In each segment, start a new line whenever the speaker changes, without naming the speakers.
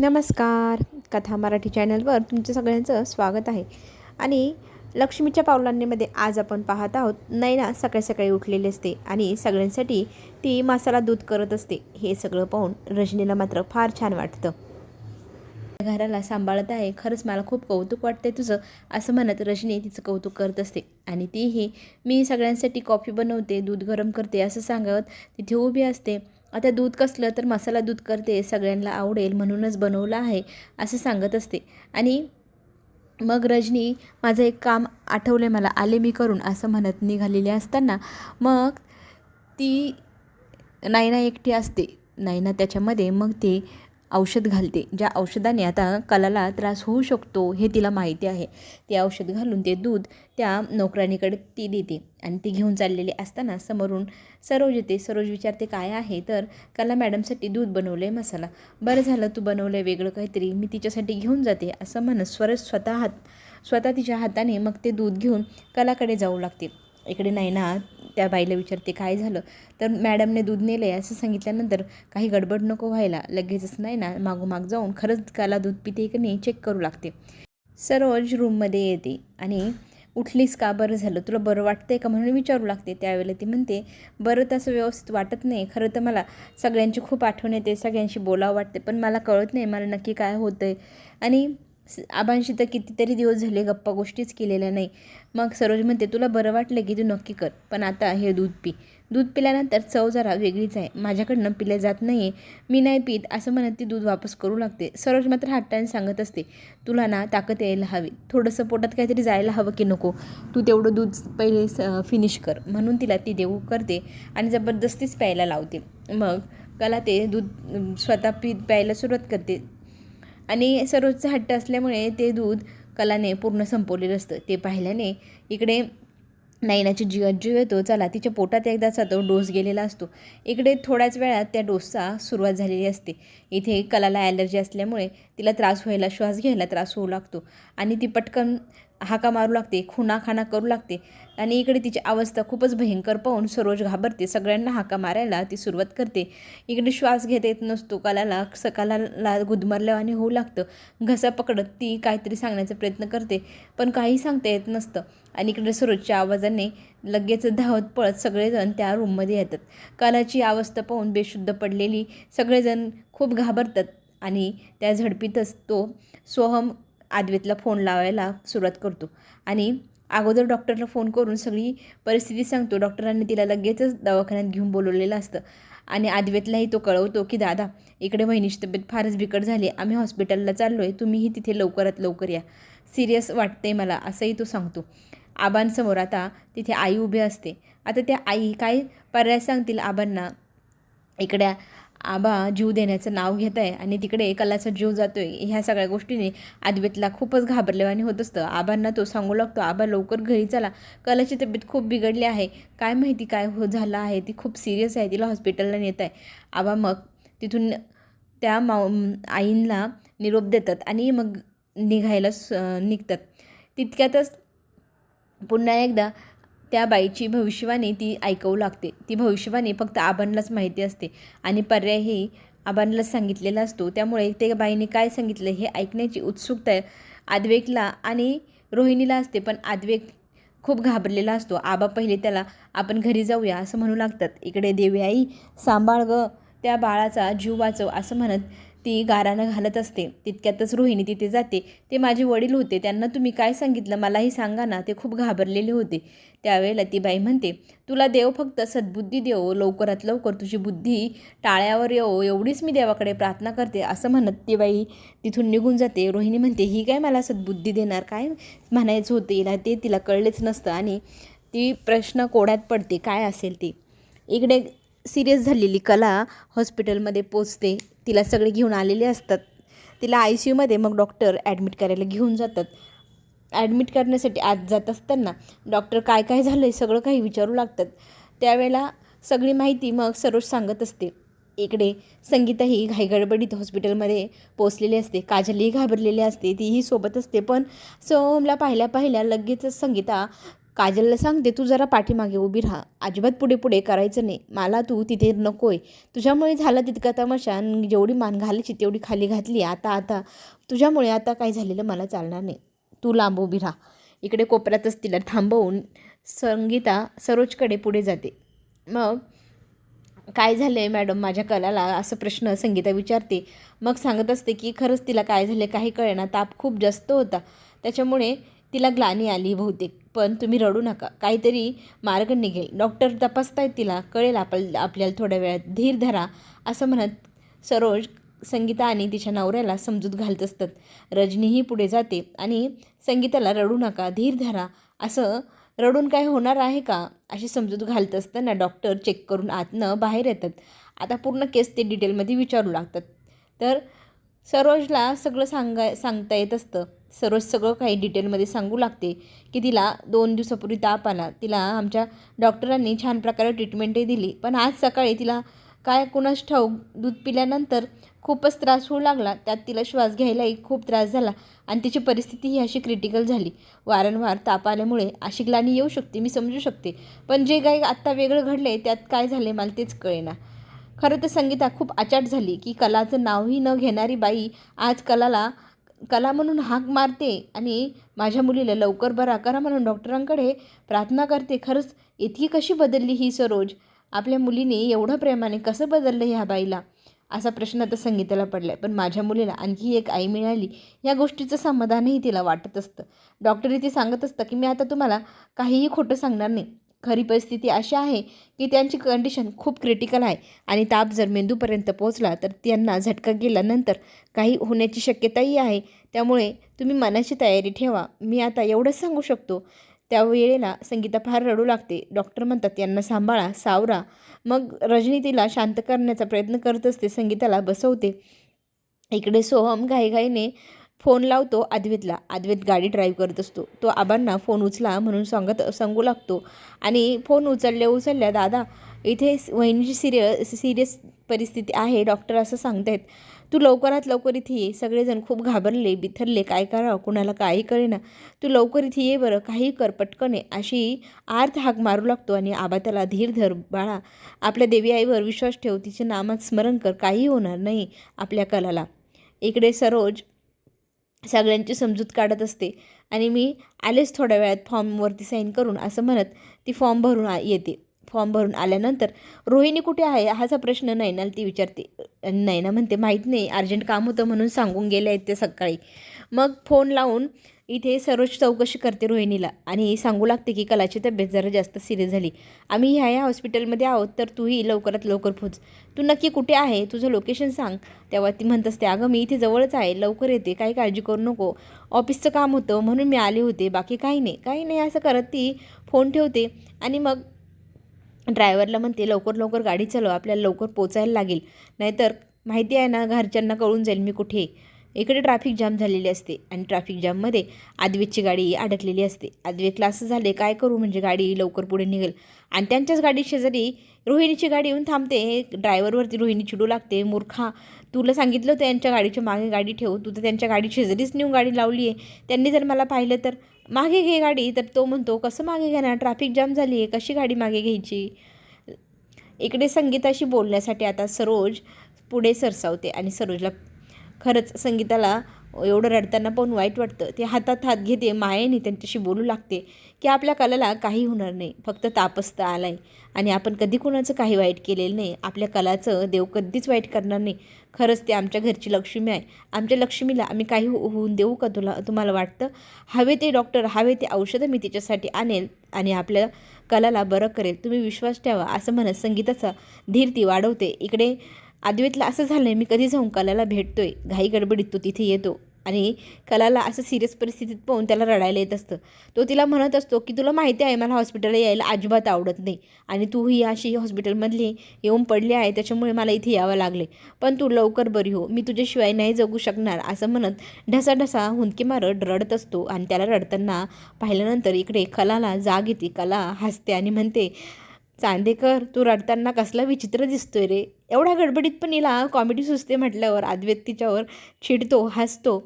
नमस्कार. कथा मराठी चॅनलवर तुमचं सगळ्यांचं स्वागत आहे. आणि लक्ष्मीच्या पावलांनीमध्ये आज आपण पाहत आहोत नैना सकाळी सकाळी उठलेली असते आणि सगळ्यांसाठी ती मसाला दूध करत असते. हे सगळं पाहून रजनीला मात्र फार छान वाटतं. घराला सांभाळत आहे. खरंच मला खूप कौतुक वाटते तुझं असं म्हणत रजनी तिचं कौतुक करत असते. आणि तीही मी सगळ्यांसाठी कॉफी बनवते दूध गरम करते असं सांगत तिथे उभी असते. आता दूध कसलं तर मसाला दूध करते सगळ्यांना आवडेल म्हणूनच बनवलं आहे असं सांगत असते. आणि मग रजनी माझं एक काम आठवलं मला आले मी करून असं म्हणत निघालेले असताना मग ती नायना एकटी असते नायना त्याच्यामध्ये मग ते औषध घालते. ज्या औषधाने आता कलाला त्रास होऊ शकतो हे तिला माहिती आहे. ते औषध घालून ते दूध त्या नोकराणीकडे ती देते आणि ती घेऊन चाललेली असताना समोरून सरोज येते. सरोज विचारते काय आहे तर कला मॅडमसाठी दूध बनवलं आहे मसाला. बरं झालं तू बनवलं आहे वेगळं काहीतरी. मी तिच्यासाठी घेऊन जाते. असं म्हणत स्वरज स्वतः हात स्वतः तिच्या हाताने मग ते दूध घेऊन कलाकडे जाऊ लागते. इकडे नाही ना त्या बाईला विचारते काय झालं? तर मॅडमने दूध नेलं आहे असं सांगितल्यानंतर काही गडबड नको व्हायला लगेचच नाही ना मागोमाग जाऊन खरंच काला दूध पिते की नाही चेक करू लागते. सरोज रूममध्ये येते आणि उठलीस का? बरं झालं तुला बरं वाटतंय का? म्हणून विचारू लागते. त्यावेळेला ती म्हणते बरं तसं व्यवस्थित वाटत नाही. खरं तर मला सगळ्यांची खूप आठवण येते सगळ्यांशी बोलावं वाटते पण मला कळत नाही मला नक्की काय होतं आहे आणि आबांशी तर कितीतरी दिवस झाले गप्पा गोष्टीच केलेल्या नाही. मग सरोज म्हणते तुला बरं वाटलं की तू नक्की कर पण आता हे दूध पी. दूध पिल्यानंतर चव जरा वेगळीच आहे. माझ्याकडनं पिल्या जात नाही आहे मी नाही पित. असं म्हणत ती दूध वापस करू लागते. सरोज मात्र हट्टाने सांगत असते तुला ना ताकद यायला हवी. थोडंसं पोटात काहीतरी जायला हवं की नको. तू तेवढं दूध पहिले स फिनिश कर. म्हणून तिला ती देऊ करते आणि जबरदस्तीच प्यायला लावते. मग कला ते दूध स्वतः पी प्यायला सुरुवात करते. आणि सर्वोच्च हट्ट असल्यामुळे ते दूध कलाने पूर्ण संपवलेलं असतं. ते पाहिल्याने इकडे नैनाची जीवात जीव येतो चला तिच्या पोटात एकदाचा तो डोस गेलेला असतो. इकडे थोड्याच वेळात त्या डोसचा सुरुवात झालेली असते. इथे कलाला ॲलर्जी असल्यामुळे तिला त्रास व्हायला श्वास घ्यायला त्रास होऊ लागतो आणि ती पटकन हाका मारू लागते खुणाखाना करू लागते. आणि इकडे तिची अवस्था खूपच भयंकर पाहून सरोज घाबरते. सगळ्यांना हाका मारायला ती सुरुवात करते. इकडे श्वास घेता येत नसतो. कलाला सकाळला गुदमरल्या आणि होऊ लागतं. घसा पकडत ती काहीतरी सांगण्याचा प्रयत्न करते पण काही सांगता येत नसतं. आणि इकडे सरोजच्या आवाजाने लगेच धावत पळत सगळेजण त्या रूममध्ये येतात. कलाची अवस्था पाहून बेशुद्ध पडलेली सगळेजण खूप घाबरतात. आणि त्या झडपीतच तो सोहम आद्वेतला फोन लावायला सुरुवात करतो. आणि अगोदर डॉक्टरला फोन करून सगळी परिस्थिती सांगतो. डॉक्टरांनी तिला लगेचच दवाखान्यात घेऊन बोलवलेलं असतं. आणि आद्वेतलाही तो कळवतो की दादा इकडे बहिणीची तब्येत फारच बिकट झाली. आम्ही हॉस्पिटलला चाललो आहे तुम्हीही तिथे लवकरात लवकर या. सिरियस वाटते मला असंही तो सांगतो. आबांसमोर आता तिथे आई उभी असते. आता त्या आई काय पर्याय सांगतील आबांना? इकड्या आबा जीव देण्याचं नाव घेत आहे आणि तिकडे कलाचा जीव जातोय. ह्या सगळ्या गोष्टीने आदवेतला खूपच घाबरलेवानी होत असतं. आबांना तो सांगू लागतो आबा लवकर घरी चला. कलाची तब्येत खूप बिघडली आहे. काय माहिती काय हो झालं आहे? ती खूप सिरियस आहे. तिला हॉस्पिटलला नेत आहे. आबा मग तिथून त्या माऊ आईंना निरोप देतात आणि मग निघायला स निघतात. तितक्यातच पुन्हा एकदा त्या बाईची भविष्यवाणी ती ऐकवू लागते. ती भविष्यवाणी फक्त आबांनाच माहिती असते आणि पर्यायही आबांनाच सांगितलेला असतो. त्यामुळे ते बाईने काय सांगितलं हे ऐकण्याची उत्सुकता आद्वेकला आणि रोहिणीला असते पण आद्वेक खूप घाबरलेला असतो. आबा पहिले त्याला आपण घरी जाऊया असं म्हणू लागतात. इकडे देवी आई सांभाळ ग त्या बाळाचा जीव वाचव असं म्हणत ती गारानं घालत असते. तितक्यातच रोहिणी तिथे जाते. ते माझे वडील होते. त्यांना तुम्ही काय सांगितलं? मलाही सांगा ना. ते खूप घाबरलेले होते. त्यावेळेला ती बाई म्हणते तुला देव फक्त सद्बुद्धी देव. लवकरात लवकर तुझी बुद्धी टाळ्यावर येवो. एवढीच मी देवाकडे प्रार्थना करते असं म्हणत ती बाई तिथून निघून जाते. रोहिणी म्हणते ही काय मला सद्बुद्धी देणार? काय म्हणायचं होतं हिला? ते तिला कळलेच नसतं आणि ती प्रश्न कोड्यात पडते. काय असेल ते? इकडे सिरियस झालेली कला हॉस्पिटलमध्ये पोचते. तिला सगळे घेऊन आलेले असतात. तिला आय सी यूमध्ये मग डॉक्टर ॲडमिट करायला घेऊन जातात. ॲडमिट करण्यासाठी आत जात असताना डॉक्टर काय काय झालं आहे सगळं काही विचारू लागतात. त्यावेळेला सगळी माहिती मग सरोज सांगत असते. इकडे संगीता ही घाईगडबडीत हॉस्पिटलमध्ये पोचलेली असते. काजलही घाबरलेली असते. तीही सोबत असते. पण सोमला पाहिल्या पाहिल्या लगेचच संगीता काजलला सांगते तू जरा पाठीमागे उभी राहा. अजिबात पुढे पुढे करायचं नाही. मला तू तिथे नकोय. तुझ्यामुळे झाला तितका तमाशा जेवढी मान घालायची तेवढी खाली घातली. आता आता. तुझ्यामुळे आता काय झालेलं मला चालणार नाही. तू लांब उभी राहा. इकडे कोपऱ्यातच तिला थांबवून संगीता सरोजकडे पुढे जाते. मग काय झालं आहे मॅडम माझ्या कलाला? असं प्रश्न संगीता विचारते. मग सांगत असते की खरंच तिला काय झालं काही कळेना. ताप खूप जास्त होता. त्याच्यामुळे तिला ग्लानी आली बहुतेक पण तुम्ही रडू नका. काहीतरी मार्ग निघेल. डॉक्टर तपासतायत तिला कळेल आपल आपल्याला थोड्या वेळात. धीर धरा असं म्हणत सरोज संगीता आणि तिच्या नवऱ्याला समजूत घालत असतात. रजनीही पुढे जाते आणि संगीताला रडू नका धीर धरा असं रडून काय होणार आहे का? अशी समजूत घालत असताना डॉक्टर चेक करून आतनं बाहेर येतात. आता पूर्ण केस ते डिटेलमध्ये विचारू लागतात. तर सरोजला सगळं सांगाय सांगता येत असतं. सरोज सगळं काही डिटेलमध्ये सांगू लागते की तिला दोन दिवसापूर्वी ताप आला. तिला आमच्या डॉक्टरांनी छान प्रकारे ट्रीटमेंटही दिली. पण आज सकाळी तिला काय कुणास ठाऊक दूध पिल्यानंतर खूपच त्रास होऊ लागला. त्यात तिला श्वास घ्यायलाही खूप त्रास झाला आणि तिची परिस्थिती ही अशी क्रिटिकल झाली. वारंवार ताप आल्यामुळे अशी ग्लानी येऊ शकते मी समजू शकते. पण जे काही आत्ता वेगळं घडलं आहे त्यात काय झाले मला तेच कळेना. खरं तर संगीता खूप आचाट झाली की कलाचं नावही न घेणारी बाई आज कलाला कला म्हणून हाक मारते आणि माझ्या मुलीला लवकर बरा करा म्हणून डॉक्टरांकडे प्रार्थना करते. खरंच इतकी कशी बदलली ही सरोज? आपल्या मुलीने एवढं प्रेमाने कसं बदललं ह्या बाईला? असा प्रश्न आता संगीताला पडला आहे पण माझ्या मुलीला आणखी एक आई मिळाली या गोष्टीचं समाधानही तिला वाटत असतं. डॉक्टर इथे सांगत असतं की मी आता तुम्हाला काहीही खोटं सांगणार नाही. खरी परिस्थिती अशी आहे की त्यांची कंडिशन खूप क्रिटिकल आहे. आणि ताप जर मेंदूपर्यंत पोहोचला तर त्यांना झटका गेल्यानंतर काही होण्याची शक्यताही आहे. त्यामुळे तुम्ही मनाची तयारी ठेवा. मी आता एवढंच सांगू शकतो. त्यावेळेला संगीता फार रडू लागते. डॉक्टर म्हणतात यांना सांभाळा सावरा. मग रजनी तिला शांत करण्याचा प्रयत्न करत असते. संगीताला बसवते. इकडे सोहम घाईघाईने फोन लावतो अद्वैतला. अद्वैत गाडी ड्राईव्ह करत असतो. तो आबांना फोन उचला म्हणून सांगत सांगू लागतो. आणि फोन उचलल्या उचलल्या दादा इथे वहिनीची सिरिय सिरियस परिस्थिती आहे. डॉक्टर असं सांगतायत. तू लवकरात लवकर इथे ये. सगळेजण खूप घाबरले बिथरले. काय करावं? कुणाला काही कळेना. तू लवकर इथे ये बरं. काही कर पटकन अशी आर्थ हाक मारू लागतो आणि आबा त्याला धीर धर बाळा आपल्या देवी आईवर विश्वास ठेव. तिचे नामात स्मरण कर. काही होणार नाही आपल्या कलाला. इकडे सरोज सगळ्यांची समजूत काढत असते. आणि मी आलेच थोड्या वेळात फॉर्मवरती साईन करून असं म्हणत ती फॉर्म भरून येते. फॉर्म भरून आल्यानंतर रोहिणी कुठे आहे? हाचा प्रश्न नैनाला ती विचारते. नैना म्हणते माहीत नाही. अर्जंट काम होतं म्हणून सांगून गेले आहेत ते सकाळी. मग फोन लावून इथे सरोज चौकशी करते रोहिणीला आणि सांगू लागते की कलाची तब्येत जरा जास्त सिरियस झाली. आम्ही ह्या ह्या हॉस्पिटलमध्ये आहोत तर तूही लवकरात लवकर पोच. तू नक्की कुठे आहे? तुझं लोकेशन सांग. तेव्हा ती म्हणत असते अगं मी इथे जवळच आहे. लवकर येते. काही काळजी करू नको. ऑफिसचं काम होतं. म्हणून मी आले होते. बाकी काही नाही. काही नाही असं करत ती फोन ठेवते आणि मग ड्रायव्हरला म्हणते लवकर लवकर गाडी चालव. आपल्याला लवकर पोचायला लागेल. नाहीतर माहिती आहे ना घरच्यांना कळून जाईल मी कुठे. इकडे ट्रॅफिक जाम झालेली असते आणि ट्रॅफिक जाममध्ये आदवेतची गाडी अडकलेली असते. आद्वेतला असं झाले काय करू म्हणजे गाडी लवकर पुढे निघेल. आणि त्यांच्याच गाडी शेजारी रोहिणीची गाडी येऊन थांबते. ड्रायव्हरवरती रोहिणी चिडू लागते. मूर्खा तुला सांगितलं होतं यांच्या गाडीच्या मागे गाडी ठेव. तू तर त्यांच्या गाडी शेजारीच नेऊन गाडी लावली आहे. त्यांनी जर मला पाहिलं तर मागे घे गाडी. तर तो म्हणतो कसं मागे घेणार? ट्रॅफिक जाम झाली आहे. कशी गाडी मागे घ्यायची? इकडे संगीताशी बोलण्यासाठी आता सरोज पुढे सरसावते आणि सरोजला खरंच संगीताला एवढं रडताना पाहून वाईट वाटतं. ते हातात हात घेते मायेने त्यांच्याशी बोलू लागते की आपल्या कलाला काही होणार नाही फक्त तापसता आला आहे आणि आपण कधी कोणाचं काही वाईट केलेलं नाही आपल्या कलाचं देव कधीच वाईट करणार नाही. खरंच ते आमच्या घरची लक्ष्मी आहे. आमच्या लक्ष्मीला आम्ही काही हो- होऊन देऊ का तुला तुम्हाला वाटतं? हवे ते डॉक्टर हवे ते औषधं मी तिच्यासाठी आणेल आणि आपल्या कलाला बरं करेल. तुम्ही विश्वास ठेवा असं म्हणत संगीताचा धीर ती वाढवते. इकडे अद्वैतला असं झालं आहे मी कधी जाऊन कलाला भेटतो आहे घाई गडबडीत तो तिथे येतो. आणि कलाला असं सिरियस परिस्थितीत पाहून त्याला रडायला येत असतं. तो तिला म्हणत असतो की तुला माहिती आहे मला हॉस्पिटलला यायला अजिबात आवडत नाही. आणि तू ही अशी हॉस्पिटलमधली येऊन पडली आहे त्याच्यामुळे मला इथे यावं लागले पण तू लवकर बरी हो. मी तुझ्याशिवाय नाही जगू शकणार असं म्हणत ढसाढसा हुंदकी मारत रडत असतो. आणि त्याला रडताना पाहिल्यानंतर इकडे कलाला जाग येते. कला हसते आणि म्हणते चांदेकर तू रडताना कसला विचित्र दिसतोय रे? एवढ्या गडबडीत पण हिला कॉमेडी सुचते म्हटल्यावर आदव्यक्तीच्यावर चिडतो हसतो.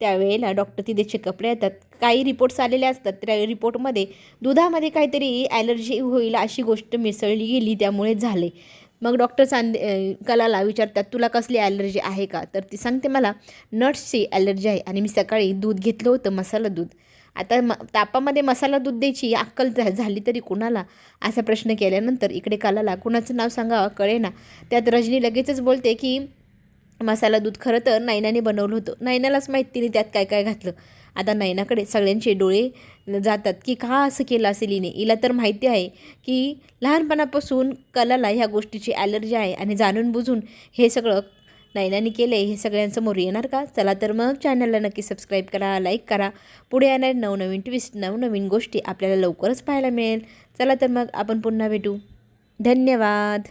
त्यावेळेला डॉक्टर तिथे चेकअपला येतात. काही रिपोर्ट्स आलेले असतात. त्या रिपोर्टमध्ये दुधामध्ये काहीतरी ॲलर्जी होईल अशी गोष्ट मिसळली गेली त्यामुळे झाले मग डॉक्टर चांदे कलाला विचारतात तुला कसली ॲलर्जी आहे का? तर ती सांगते मला नट्सची ॲलर्जी आहे. आणि मी सकाळी दूध घेतलं होतं मसाला दूध. आता म तापामध्ये मसाला दूध द्यायची अक्कल झाली तरी कुणाला? असा प्रश्न केल्यानंतर इकडे कलाला कुणाचं नाव सांगावं कळेना. त्यात रजनी लगेचच बोलते की मसाला दूध खरं तर नैनाने बनवलं होतं. नैनालाच माहीत तिने त्यात काय काय घातलं. आता नैनाकडे सगळ्यांचे डोळे जातात की का असं केलं असेल हिने? हिला तर माहिती आहे की लहानपणापासून कलाला ह्या गोष्टीची ॲलर्जी आहे आणि जाणून बुजून हे सगळं नैनाने केलं हे सगळ्यांसमोर येणार का? चला तर मग चॅनलला नक्की सबस्क्राईब करा लाईक करा. पुढे येणार नवनवीन ट्विस्ट नवनवीन गोष्टी आपल्याला लवकरच पाहायला मिळेल. चला तर मग आपण पुन्हा भेटू. धन्यवाद.